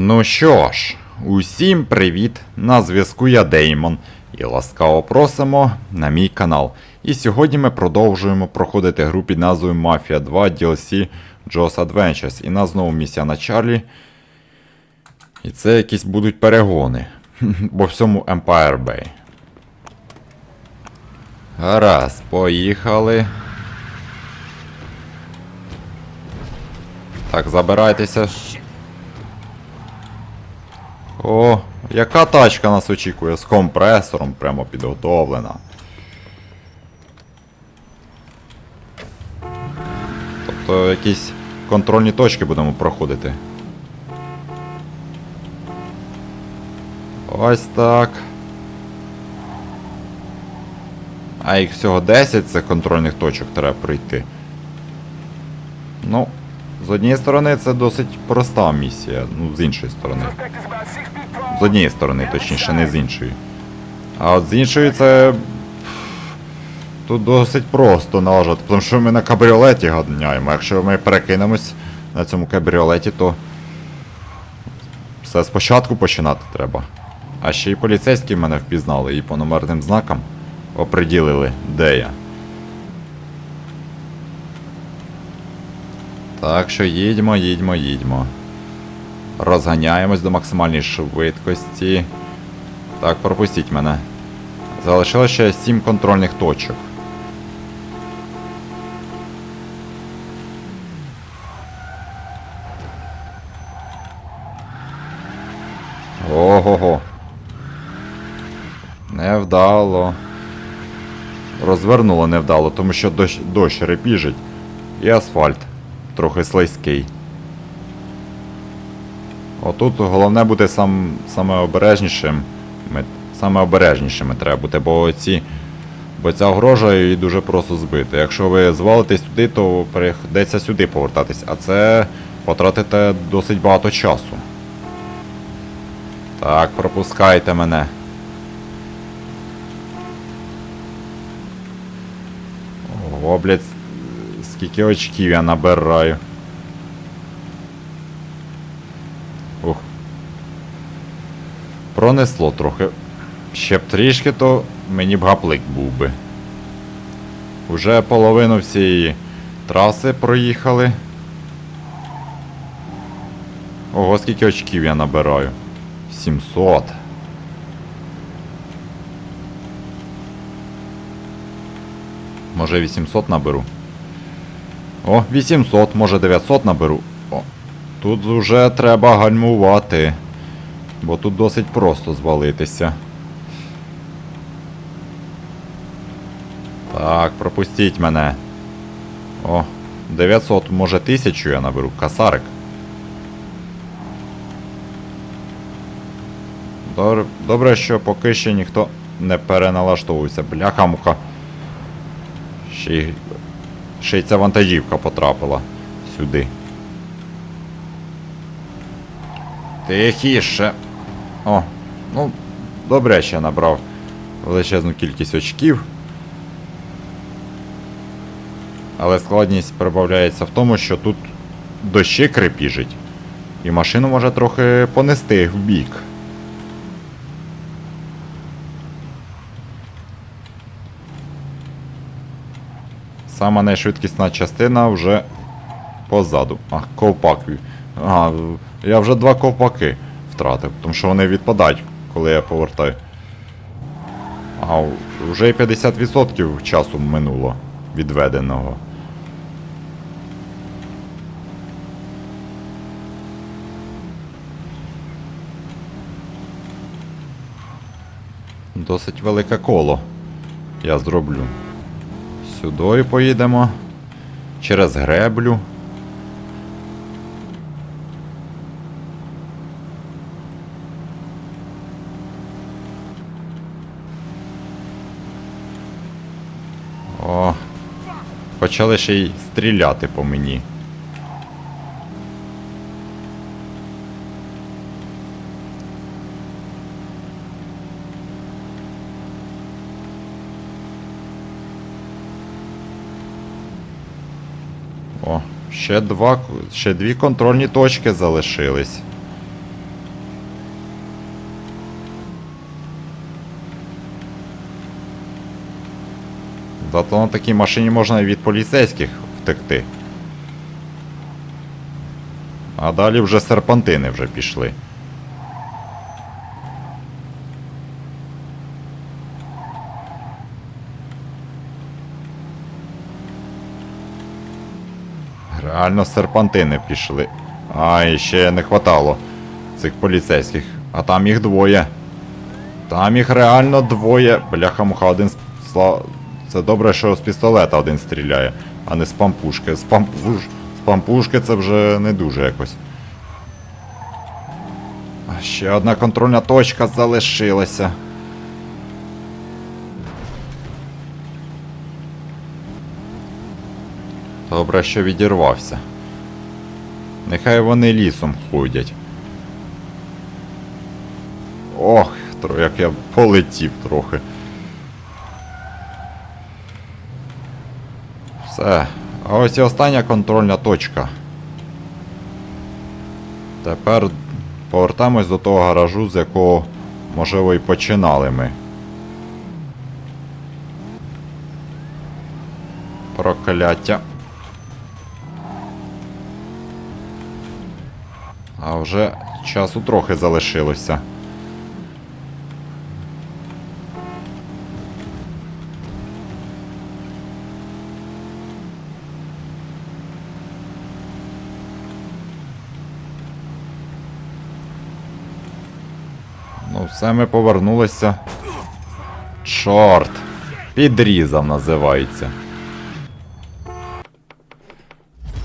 Ну що ж, усім привіт! На зв'язку я Деймон. І ласкаво просимо на мій канал. І сьогодні ми продовжуємо проходити гру під назвою Mafia 2 DLC Jaws Adventures. І нас знову місія на Чарлі. І це якісь будуть перегони. По всьому Empire Bay. Гаразд, поїхали. Так, забирайтеся. О, яка тачка нас очікує з компресором прямо підготовлена. Тобто якісь контрольні точки будемо проходити. Ось так. А їх всього 10 цих контрольних точок треба пройти. Ну, з однієї сторони це досить проста місія, ну з іншої сторони. З однієї сторони, точніше, не з іншої. А от з іншої це. Тут досить просто налажати, тому що ми на кабріолеті гадняємо. Якщо ми перекинемось на цьому кабріолеті, то все спочатку починати треба. А ще й поліцейські мене впізнали і по номерним знакам оприділили, де я. Так що їдьмо, їдьмо, їдьмо. Розганяємось до максимальної швидкості. Так, пропустіть мене. Залишилося ще 7 контрольних точок. Ого-го. Невдало. Розвернуло невдало, тому що дощ, дощ репіжить. І асфальт трохи слизький. Отут головне бути сам, саме обережнішим. Ми, саме обережнішими треба бути, бо ці. Бо ця огрожа її дуже просто збити. Якщо ви звалитесь туди, то прийдеться сюди повертатись, а це потратите досить багато часу. Так, пропускайте мене. Ого, блядь, скільки очків я набираю. Пронесло трохи. Ще б трішки, то мені б гаплик був би. Уже половину всієї траси проїхали. Ого, скільки очків я набираю. 700. Може 800 наберу. О, 800, може 900 наберу. О, тут вже треба гальмувати. Бо тут досить просто звалитися. Так, пропустіть мене. О, 900, може 1000 я наберу. Касарик. Добре, що поки ще ніхто не переналаштовується. Бляха-муха. Ще ще й ця вантажівка потрапила сюди. Тихіше. О, ну, добре, ще набрав величезну кількість очків. Але складність прибавляється в тому, що тут дощі крепіжить. І машину може трохи понести в бік. Сама найшвидкісна частина вже позаду. А, ковпак. А, я вже два ковпаки втратив, тому що вони відпадають, коли я повертаю. А, вже і 50% часу минуло відведеного. Досить велике коло я зроблю. Сюди поїдемо. Через греблю. О, почали ще й стріляти по мені. О, ще два, ще дві контрольні точки залишились. Зато на такій машині можна і від поліцейських втекти. А далі вже серпантини вже пішли. Реально серпантини пішли. А, і ще не хватало цих поліцейських. А там їх двоє. Там їх реально двоє. Бляха-муха, один з сла- Це добре, що з пістолета один стріляє, а не з пампушки. З пампуш... з пампушки це вже не дуже якось. Ще одна контрольна точка залишилася. Добре, що відірвався. Нехай вони лісом ходять. Ох, як я полетів трохи. Все. А ось і остання контрольна точка. Тепер повертаємось до того гаражу, з якого, можливо, і починали ми. Прокляття. А вже часу трохи залишилося. Все ми повернулися. Чорт! Підрізав називається.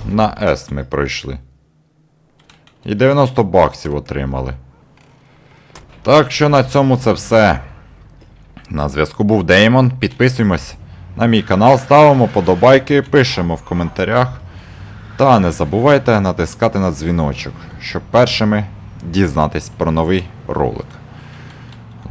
На С ми пройшли. І 90 баксів отримали. Так що на цьому це все. На зв'язку був Деймон. Підписуємось на мій канал, ставимо подобайки, пишемо в коментарях. Та не забувайте натискати на дзвіночок, щоб першими дізнатись про новий ролик.